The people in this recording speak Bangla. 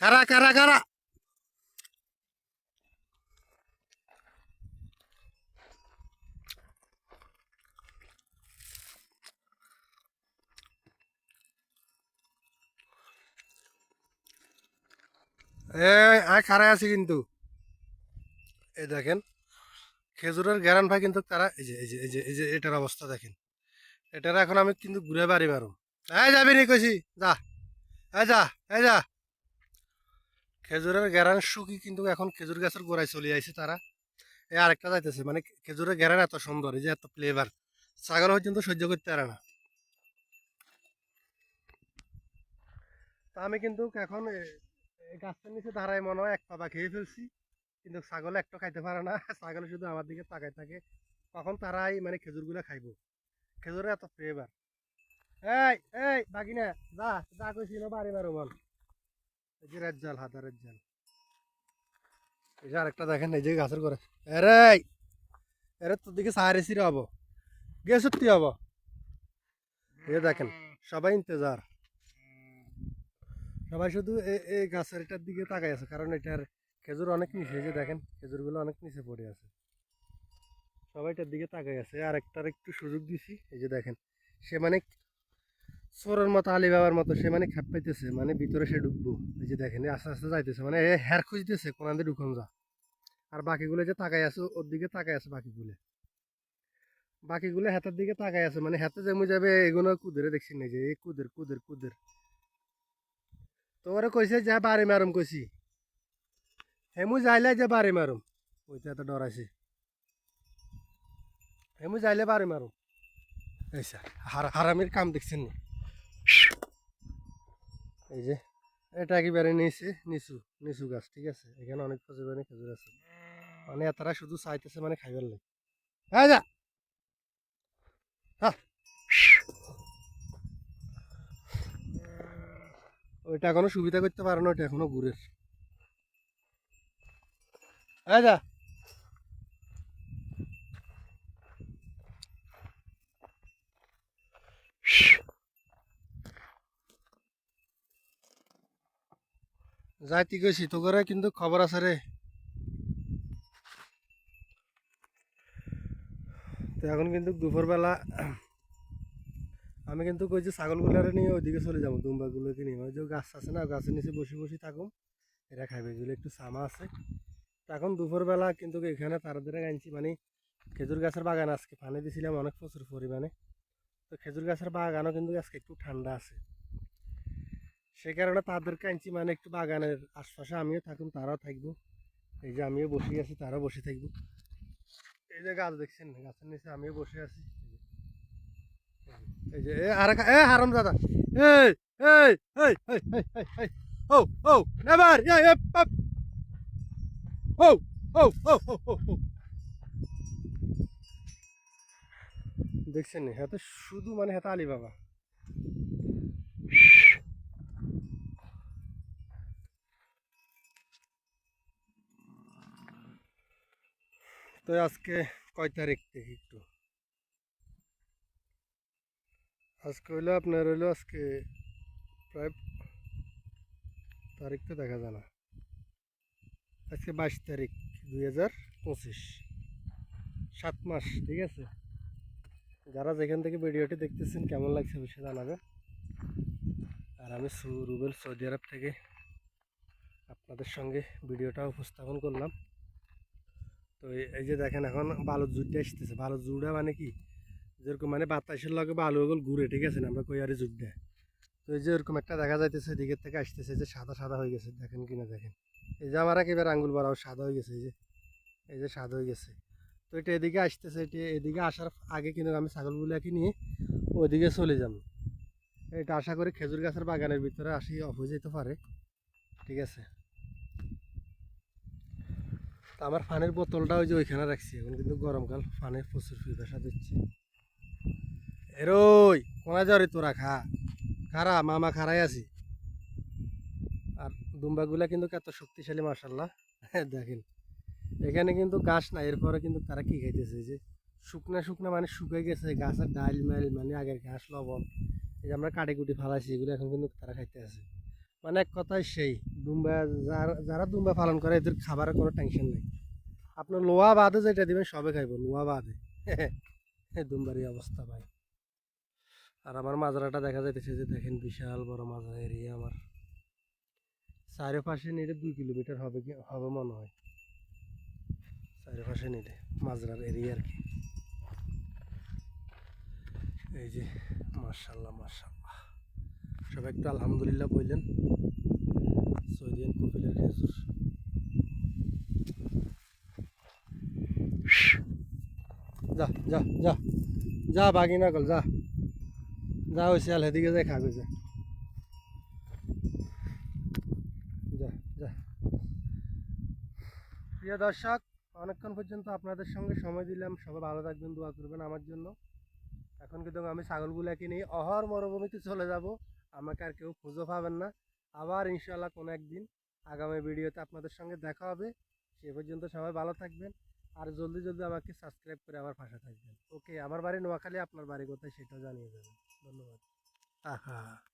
কারা কারা কারা? আয় খারাই আছি কিন্তু। এই দেখেন, খেজুরের গ্যারান ভাই কিন্তু তারা, এই যে এই যে এই যে এই যে, এটার অবস্থা দেখেন। এটার এখন আমি কিন্তু ঘুরে বাড়ি মারো এই যাবি নি কইছি, যা। এই যা এই যা। খেজুরের গ্যারান শুকি কিন্তু এখন খেজুর গাছের গোড়ায় চলে আইছে তারা। এই আরেকটা যাইতেছে মানে খেজুরের গ্যারান এত সুন্দর, এই যে এত ফ্লেভার ছাগল পর্যন্ত সহ্য করতে পারে না। তা আমি কিন্তু এখন গাছটার নিচে দাঁড়ায় মনে হয় এক পাবা খেয়ে ফেলছি, কিন্তু ছাগল একটা খাইতে পারে না, ছাগল শুধু আমার দিকে তাকায় থাকে কখন তারাই মানে খেজুরগুলো খাইবো। খেজুরের এত ফ্লেভার এই এই বাগিনা, যা যা কইছিল বাড়ি বারো মন এই যে দেখেন, এই যে গাছের তোর দিকে সাহারেছি রে হব। গে সত্যি হব। এই যে দেখেন, সবাই সবাই শুধু এই গাছের এটার দিকে তাকাই আছে, কারণ এটার খেজুর অনেক নিচে যে দেখেন, খেজুরগুলো অনেক নিচে পড়ে আছে। সবাই এটার দিকে তাকাই আছে। আর একটার একটু সুযোগ দিছি, এই যে দেখেন, সে মানে চোরের মতো আলি বাবার মতো সে মানে খেপ পাইতেছে মানে ভিতরে সে ঢুকবো এই যে দেখেন আস্তে আস্তে যাইতেছে মানে এ হের খুঁজতেছে কোন ঢুকন যা। আর বাকিগুলো যে তাকাই আছে, ওর দিকে তাকাই আছে বাকিগুলো। বাকিগুলো হাতের দিকে তাকাই আছে মানে হাতে যেমন যাবে, এগুলো কুদের দেখছি না যে এই কুদের কুদের কুদের। তোরে কইছে, যা বাড়ি মারুম, কইছি। হেমু যাইলে যে বাড়ি মারুম। ওইটা এত ডরাইছে হেমু যাইলে বাড়ি মারুম। হার হারামির কাম দেখছেন নি? এই যে, এটা একেবারে নিচে, নিচু নিচু গাছ, ঠিক আছে? এখানে অনেক পরিমাণে খেজুর আছে। মানে এতারা শুধু চাইতেছে মানে খাইবার লাগে। হ্যাঁ যা। ওইটা এখনও সুবিধা করতে পারে না, ওইটা এখনও ঘুরের হ্যাঁ যা! যাইতে গেছি, তো করে কিন্তু খবর আছে রে। তো এখন কিন্তু দুপুরবেলা আমি কিন্তু কইছি ছাগলগুলারে নিয়ে ওইদিকে চলে যাব, দুম্বাগুলোকে নিয়ে। ওই যে গাছ আছে না, গাছের নিচে বসে বসে থাকুম। এরা খাইবে এগুলো, একটু সামা আছে। তো এখন দুপুরবেলা কিন্তু এখানে তার তারাদের আনছি মানে খেজুর গাছের বাগান আজকে। পানি দিছিলাম অনেক প্রচুর পরিমাণে। তো খেজুর গাছের বাগানও কিন্তু আজকে একটু ঠান্ডা আছে। সেই কারণে তাদেরকে আনছি মানে একটু বাগানের আশপাশে আমিও থাকুন তারাও থাকব। এই যে আমিও বসে আছি, তারাও বসে থাকব। এই যে গাছ দেখছেন, গাছের নিচে আমিও বসে আছি। এই যে এ আর এ হারাম দাদা। এই এই এই এই এই এই এই। ও ও নেভার এ এ পাপ। ও ও ও ও ও ও দেখছেন হ্যাঁ তো শুধু মানে হ্যাঁ আলী বাবা তো আজকে কয় তারিখ দেখি একটু? আজকে হইল আপনার হইল আজকে প্রায় তারিখ তো দেখা যায় না। আজকে বাইশ তারিখ দুই হাজার পঁচিশ। সাত মাস, ঠিক আছে? যারা যেখান থেকে ভিডিওটি দেখতেছেন কেমন লাগছে অবশ্যই জানাবেন আর আমি রুবেল সৌদি আরব থেকে আপনাদের সঙ্গে ভিডিওটা উপস্থাপন করলাম। তো এই- যে দেখেন এখন বালুর জুটটা আসতেছে বালুর জুড়া মানে কি? যেরকম মানে বাতাসের লগে বালু ওগুলো ঘুরে, ঠিক আছে না? আমরা কইয়ারি জুটটা তো এই যে এরকম একটা দেখা যাইতেছে, এদিকের থেকে আসতেছে যে সাদা সাদা হয়ে গেছে, দেখেন কিনা দেখেন। এই যে আমার একেবারে আঙ্গুল বাড়াও সাদা হয়ে গেছে, এই যে। এই যে সাদা হয়ে গেছে। তো এটা এদিকে আসতেছে, এটি এদিকে আসার আগে কিন্তু আমি ছাগলগুলোকে নিয়ে ওইদিকে চলে যাব। এটা আশা করি খেজুর গাছের বাগানের ভিতরে আসি অফ হয়ে যেতে পারে, ঠিক আছে? তো আমার পানির বোতলটা ওই যে ওইখানে রাখছি, এখন কিন্তু গরমকাল পানির প্রচুর পিপাসা দিচ্ছে এরোই কোনা জ্বরে তোরা খা। খারা, মামা খারাই আছি। আর দুম্বাগুলা কিন্তু কত শক্তিশালী মার্শাল্লাহ দেখেন, এখানে কিন্তু গাছ না এরপরে কিন্তু তারা কি খাইতেছে, যে শুকনা শুকনা মানে শুকিয়ে গেছে, গাছের ডাইল, মাইল মানে আগের ঘাস, লবণ, এই যে আমরা কাটি কুটি ফালাইছি, এগুলো এখন কিন্তু তারা খাইতে আছে মানে এক কথায় সেই। দুম্বা যারা যারা দুম্বা পালন করে, এদের খাবারের কোনো টেনশন নেই। আপনার লোয়া বাদে যেটা দিবেন, সবে খাইব লোয়া বাদে। দুম্বারই অবস্থা ভাই। আর আমার মাজরাটা দেখা যাইতেছে যে, দেখেন বিশাল বড় মাজরা এরিয়া আমার। চারিপাশে নিলে দুই কিলোমিটার হবে কি, হবে মনে হয়। চারিপাশে নিলে মাজরার এরিয়া আর কি। এই যে মার্শাল্লাহ মার্শাল্লাহ সবাই একটু আলহামদুলিল্লাহ বললেন। সৈদিয়ান কপিলের খেজুর। যা যা যা। যা বাগি না গল যা। যা ওই শিয়াল হেদিকে যাই খাবে যা। যা যা। প্রিয় দর্শক অনেকক্ষণ পর্যন্ত আপনাদের সঙ্গে সময় দিলাম। সবাই ভালো থাকবেন দোয়া করবেন আমার জন্য। এখন কিন্তু আমি ছাগলগুলাকে নিয়ে অহর মরুভূমিতে চলে যাব। আমাকে আর কেউ খুঁজে পাবেন না। আবার ইনশাল্লাহ কোনো একদিন আগামী ভিডিওতে আপনাদের সঙ্গে দেখা হবে। সে পর্যন্ত সবাই ভালো থাকবেন আর জলদি জলদি আমাকে সাবস্ক্রাইব করে আমার পাশে থাকবেন। ওকে, আমার বাড়ি নোয়াখালী, আপনার বাড়ি কোথায় সেটা জানিয়ে দেবেন। ধন্যবাদ। আহা।